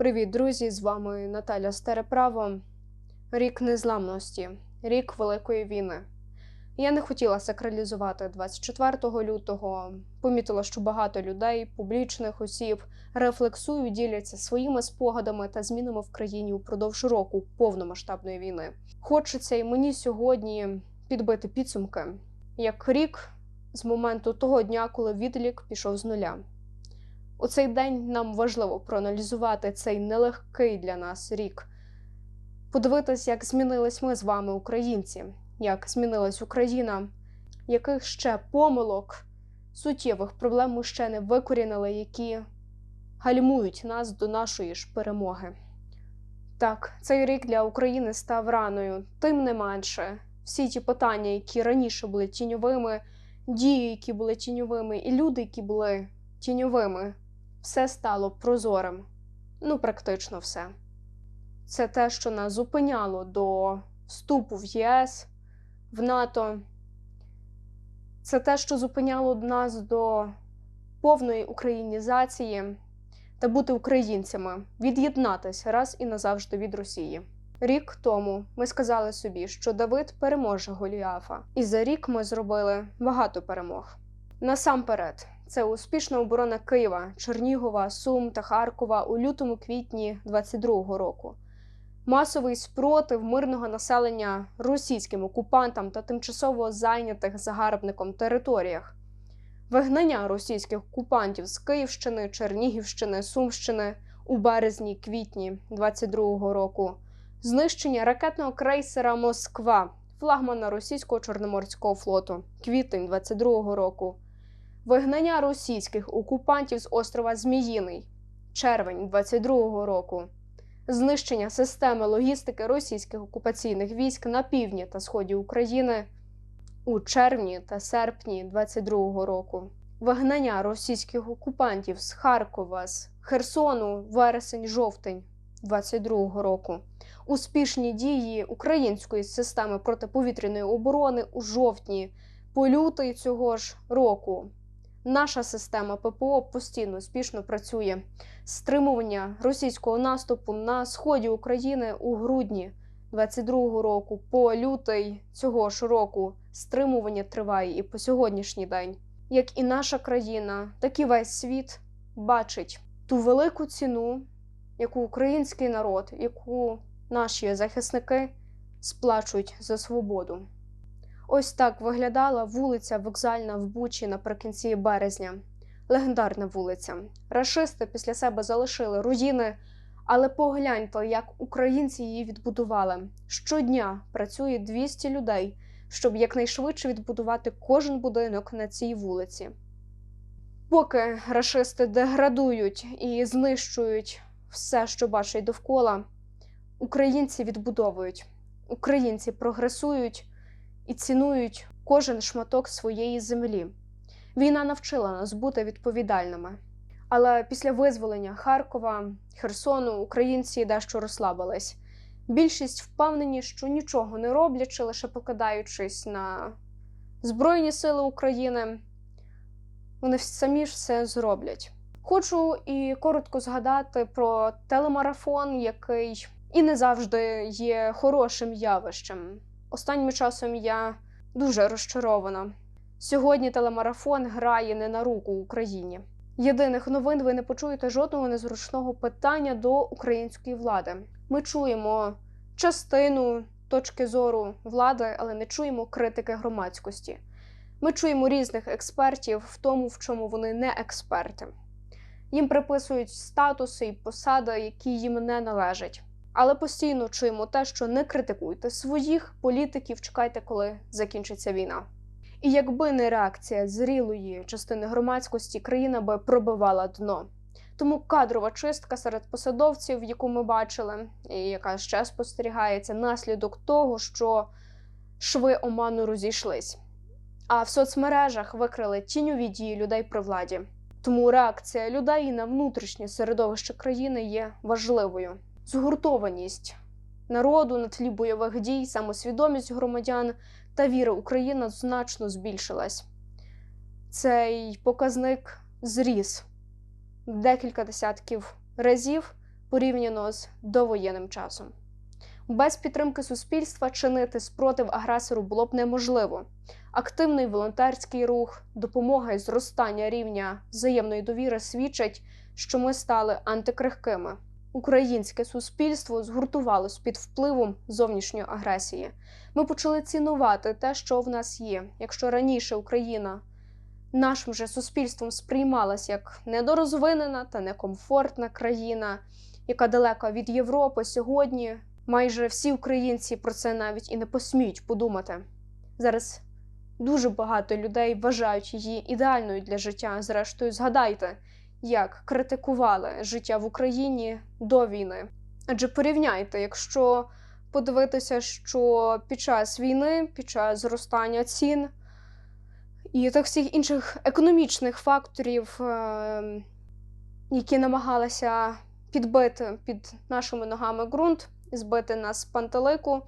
Привіт, друзі! З вами Наталя Стереправо. Рік незламності, рік Великої війни. Я не хотіла сакралізувати 24 лютого. Помітила, що багато людей, публічних осіб, рефлексують, діляться своїми спогадами та змінами в країні упродовж року повномасштабної війни. Хочеться і мені сьогодні підбити підсумки як рік з моменту того дня, коли відлік пішов з нуля. У цей день нам важливо проаналізувати цей нелегкий для нас рік, подивитись, як змінились ми з вами, українці, як змінилась Україна, яких ще помилок, суттєвих проблем ми ще не викорінили, які гальмують нас до нашої ж перемоги. Так, цей рік для України став раною, тим не менше, всі ті питання, які раніше були тіньовими, дії, які були тіньовими, і люди, які були тіньовими все стало прозорим. Ну, практично все. Це те, що нас зупиняло до вступу в ЄС, в НАТО. Це те, що зупиняло нас до повної українізації та бути українцями, від'єднатися раз і назавжди від Росії. Рік тому ми сказали собі, що Давид переможе Голіафа, і за рік ми зробили багато перемог. Насамперед, це успішна оборона Києва, Чернігова, Сум та Харкова у лютому-квітні 22-го року. Масовий спротив мирного населення російським окупантам та тимчасово зайнятих загарбником територіях, вигнання російських окупантів з Київщини, Чернігівщини, Сумщини у березні-квітні 22-го року, знищення ракетного крейсера Москва, флагмана російського чорноморського флоту, квітень 22-го року. Вигнання російських окупантів з острова Зміїний, червень 22-го року, знищення системи логістики російських окупаційних військ на півдні та сході України у червні та серпні 22-го року, вигнання російських окупантів з Харкова, з Херсону, вересень-жовтень 22-го року, успішні дії української системи протиповітряної оборони у жовтні по лютий цього ж року. Наша система ППО постійно успішно працює. Стримування російського наступу на сході України у грудні 22-го року, по лютий цього ж року стримування триває і по сьогоднішній день. Як і наша країна, так і весь світ бачить ту велику ціну, яку український народ, яку наші захисники сплачують за свободу. Ось так виглядала вулиця Вокзальна в Бучі наприкінці березня. Легендарна вулиця. Рашисти після себе залишили руїни, але погляньте, як українці її відбудували. Щодня працює 200 людей, щоб якнайшвидше відбудувати кожен будинок на цій вулиці. Поки рашисти деградують і знищують все, що бачать довкола, українці відбудовують, українці прогресують і цінують кожен шматок своєї землі. Війна навчила нас бути відповідальними. Але після визволення Харкова, Херсону українці дещо розслабились. Більшість впевнені, що нічого не роблячи, лише покидаючись на Збройні Сили України, вони самі ж все зроблять. Хочу і коротко згадати про телемарафон, який і не завжди є хорошим явищем. Останнім часом я дуже розчарована. Сьогодні телемарафон грає не на руку Україні. Єдиних новин ви не почуєте жодного незручного питання до української влади. Ми чуємо частину точки зору влади, але не чуємо критики громадськості. Ми чуємо різних експертів в тому, в чому вони не експерти. Їм приписують статуси і посади, які їм не належать. Але постійно чуємо те, що не критикуйте своїх політиків, чекайте, коли закінчиться війна. І якби не реакція зрілої частини громадськості, країна би пробивала дно. Тому кадрова чистка серед посадовців, яку ми бачили, і яка ще спостерігається, наслідок того, що шви оману розійшлись. А в соцмережах викрили тіньові дії людей при владі. Тому реакція людей на внутрішнє середовище країни є важливою згуртованість народу на тлі бойових дій, самосвідомість громадян та віра Україна значно збільшилась. Цей показник зріс декілька десятків разів порівняно з довоєнним часом. Без підтримки суспільства чинити спротив агресору було б неможливо. Активний волонтерський рух, допомога і зростання рівня взаємної довіри свідчать, що ми стали антикрихкими. Українське суспільство згуртувалось під впливом зовнішньої агресії. Ми почали цінувати те, що в нас є. Якщо раніше Україна нашим же суспільством сприймалась як недорозвинена та некомфортна країна, яка далека від Європи, сьогодні майже всі українці про це навіть і не посміють подумати. Зараз дуже багато людей вважають її ідеальною для життя. Зрештою, згадайте, як критикували життя в Україні до війни. Адже порівняйте, якщо подивитися, що під час війни, під час зростання цін і так всіх інших економічних факторів, е, які намагалися підбити під нашими ногами ґрунт, збити нас з пантелику,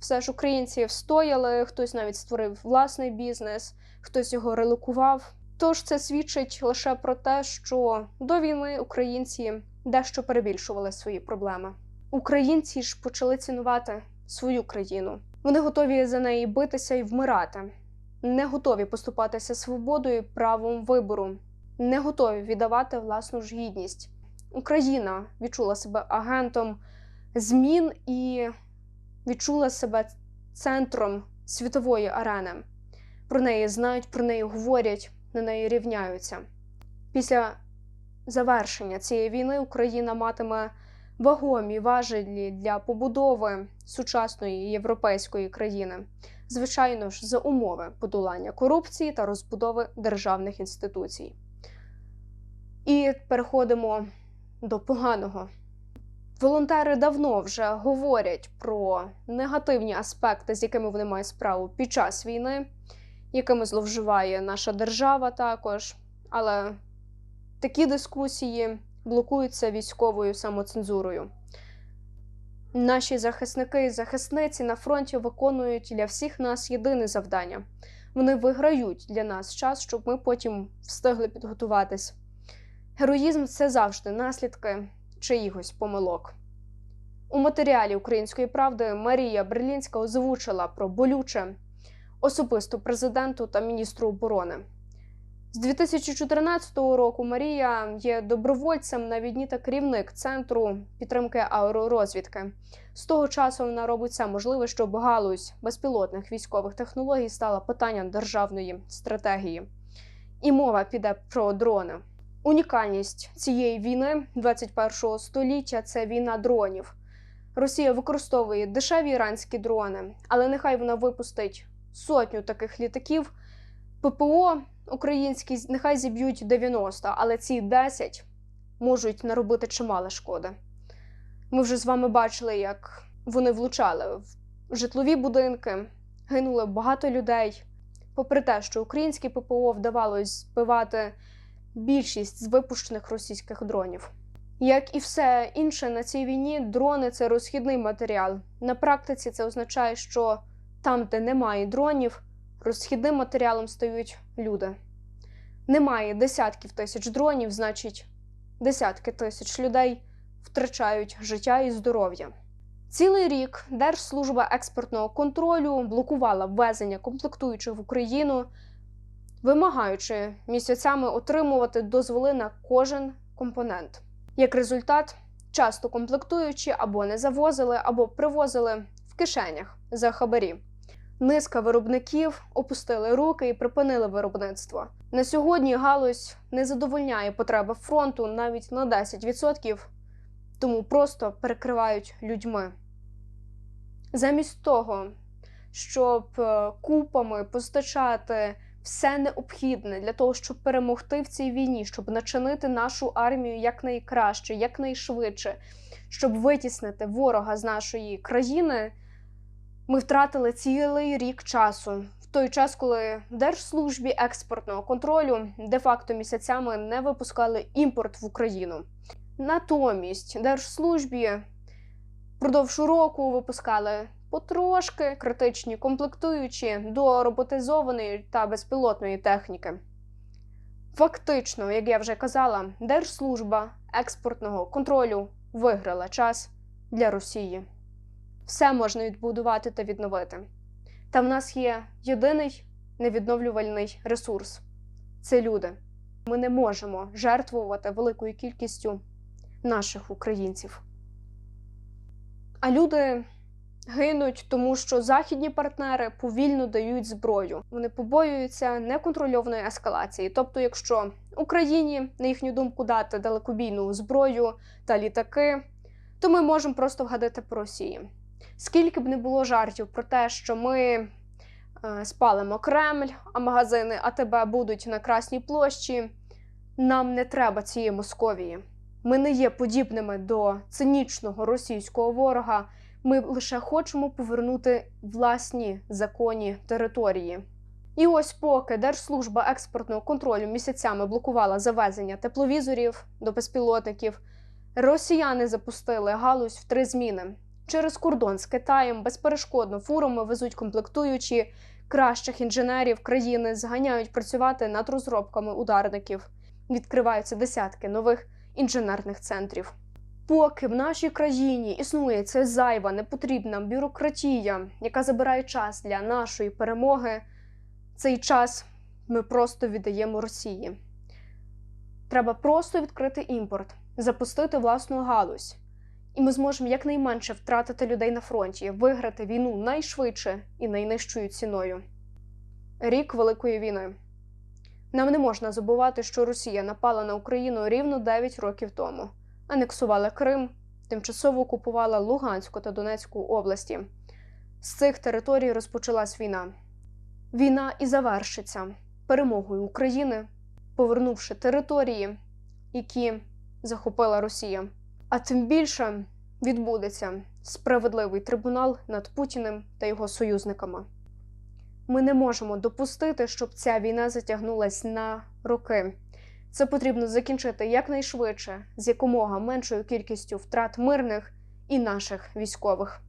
все ж українці встояли, хтось навіть створив власний бізнес, хтось його релокував. Тож це свідчить лише про те, що до війни українці дещо перебільшували свої проблеми. Українці ж почали цінувати свою країну. Вони готові за неї битися і вмирати, не готові поступатися свободою правом вибору, не готові віддавати власну ж гідність. Україна відчула себе агентом змін і відчула себе центром світової арени. Про неї знають, про неї говорять, на неї рівняються. Після завершення цієї війни Україна матиме вагомі важелі для побудови сучасної європейської країни, звичайно ж, за умови подолання корупції та розбудови державних інституцій. І переходимо до поганого. Волонтери давно вже говорять про негативні аспекти, з якими вони мають справу під час війни, якими зловживає наша держава також. Але такі дискусії блокуються військовою самоцензурою. Наші захисники і захисниці на фронті виконують для всіх нас єдине завдання. Вони виграють для нас час, щоб ми потім встигли підготуватись. Героїзм це завжди наслідки чиїгось помилок. У матеріалі Української правди Марія Берлінська озвучила про болюче особисто президенту та міністру оборони. З 2014 року Марія є добровольцем на відні та керівник центру підтримки аеророзвідки. З того часу вона робить все можливе, щоб галузь безпілотних військових технологій стала питанням державної стратегії. І мова піде про дрони. Унікальність цієї війни 21 століття це війна дронів. Росія використовує дешеві іранські дрони, але нехай вона випустить сотню таких літаків. ППО українські нехай зіб'ють 90, але ці 10 можуть наробити чимало шкоди. Ми вже з вами бачили, як вони влучали в житлові будинки, гинули багато людей. Попри те, що українське ППО вдавалось збивати більшість з випущених російських дронів. Як і все інше на цій війні, дрони це розхідний матеріал. На практиці це означає, що там, де немає дронів, розхідним матеріалом стають люди. Немає десятків тисяч дронів, значить, десятки тисяч людей втрачають життя і здоров'я. Цілий рік Держслужба експортного контролю блокувала ввезення комплектуючих в Україну, вимагаючи місяцями отримувати дозволи на кожен компонент. Як результат, часто комплектуючі або не завозили, або привозили в кишенях за хабарі. Низка виробників опустили руки і припинили виробництво. На сьогодні галузь не задовольняє потреби фронту навіть на 10%, тому просто перекривають людьми. Замість того, щоб е, купами постачати все необхідне для того, щоб перемогти в цій війні, щоб начинити нашу армію якнайкраще, якнайшвидше, щоб витіснити ворога з нашої країни. Ми втратили цілий рік часу в той час, коли Держслужбі експортного контролю де-факто місяцями не випускали імпорт в Україну. Натомість Держслужбі впродовж року випускали потрошки критичні комплектуючі до роботизованої та безпілотної техніки. Фактично, як я вже казала, Держслужба експортного контролю виграла час для Росії. Все можна відбудувати та відновити. Та в нас є єдиний невідновлювальний ресурс це люди. Ми не можемо жертвувати великою кількістю наших українців. А люди гинуть, тому що західні партнери повільно дають зброю. Вони побоюються неконтрольованої ескалації. Тобто, якщо Україні, на їхню думку, дати далекобійну зброю та літаки, то ми можемо просто вгадати по Росії. Скільки б не було жартів про те, що ми е, спалимо Кремль, а магазини АТБ будуть на Красній площі, нам не треба цієї Московії. Ми не є подібними до цинічного російського ворога. Ми лише хочемо повернути власні законні території. І ось поки Держслужба експортного контролю місяцями блокувала завезення тепловізорів до безпілотників, росіяни запустили галузь в три зміни. Через кордон з Китаєм безперешкодно фурами везуть комплектуючі кращих інженерів країни, зганяють працювати над розробками ударників. Відкриваються десятки нових інженерних центрів. Поки в нашій країні існує ця зайва непотрібна бюрократія, яка забирає час для нашої перемоги, цей час ми просто віддаємо Росії. Треба просто відкрити імпорт, запустити власну галузь, і ми зможемо якнайменше втратити людей на фронті, виграти війну найшвидше і найнижчою ціною. Рік Великої війни. Нам не можна забувати, що Росія напала на Україну рівно 9 років тому анексувала Крим, тимчасово окупувала Луганську та Донецьку області. З цих територій розпочалась війна. Війна і завершиться перемогою України, повернувши території, які захопила Росія. А тим більше відбудеться справедливий трибунал над Путіним та його союзниками. Ми не можемо допустити, щоб ця війна затягнулась на роки. Це потрібно закінчити якнайшвидше з якомога меншою кількістю втрат мирних і наших військових.